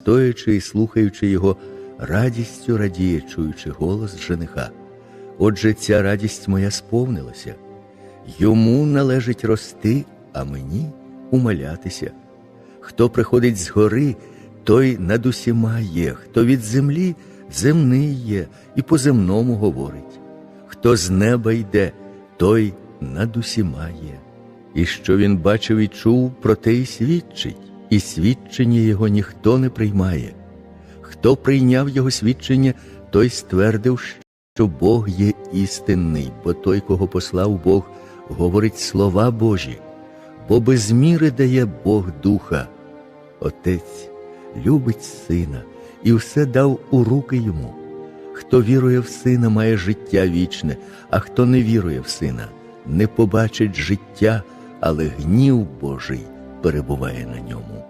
стоячи і слухаючи його, радістю радіє, чуючи голос жениха. Отже, ця радість моя сповнилася. Йому належить рости, а мені умалятися. Хто приходить з гори, той над усіма є, хто від землі земний є і по земному говорить. Хто з неба йде, той над усіма є. І що він бачив і чув, про те й свідчить, і свідчення його ніхто не приймає. Хто прийняв його свідчення, той ствердив, що Бог є істинний, бо той, кого послав Бог, говорить слова Божі, бо без міри дає Бог духа. Отець любить сина і все дав у руки йому. Хто вірує в сина, має життя вічне, а хто не вірує в сина, не побачить життя, але гнів Божий перебуває на ньому.